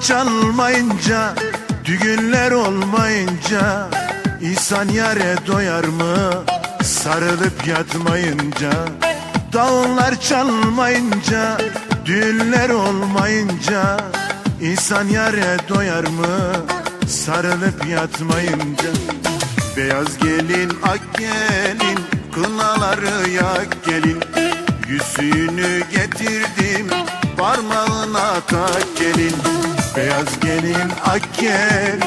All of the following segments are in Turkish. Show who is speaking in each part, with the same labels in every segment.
Speaker 1: çalmayınca Düğünler olmayınca İnsan yare doyar mı? Sarılıp yatmayınca. Davullar çalmayınca Düğünler olmayınca İnsan yare doyar mı? Sarılıp yatmayınca. Beyaz gelin ak gelin Kınaları yak gelin. Yüzüğünü getirdim Parmağına tak gelin Beyaz gelin ak gel.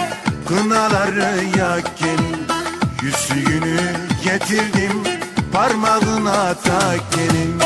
Speaker 1: Kınaları yak gelin Yüzüğünü getirdim. Parmağına tak gelin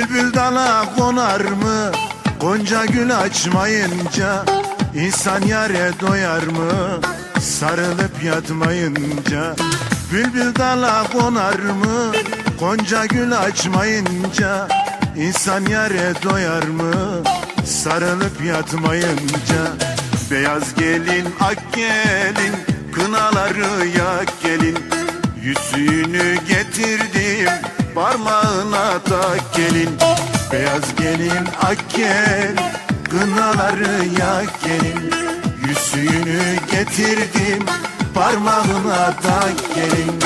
Speaker 1: Bülbül dala konar mı? Gonca gül açmayınca insan yare doyar mı? Sarılıp yatmayınca Bülbül dala konar mı? Gonca gül açmayınca insan yare doyar mı? Sarılıp yatmayınca Beyaz gelin ak gelin Kınaları yak gelin Yüzüğünü getirdim parmağına tak gelin Beyaz gelin ak gel Kınaları yak gelin. Yüzüğünü getirdim parmağına tak gelin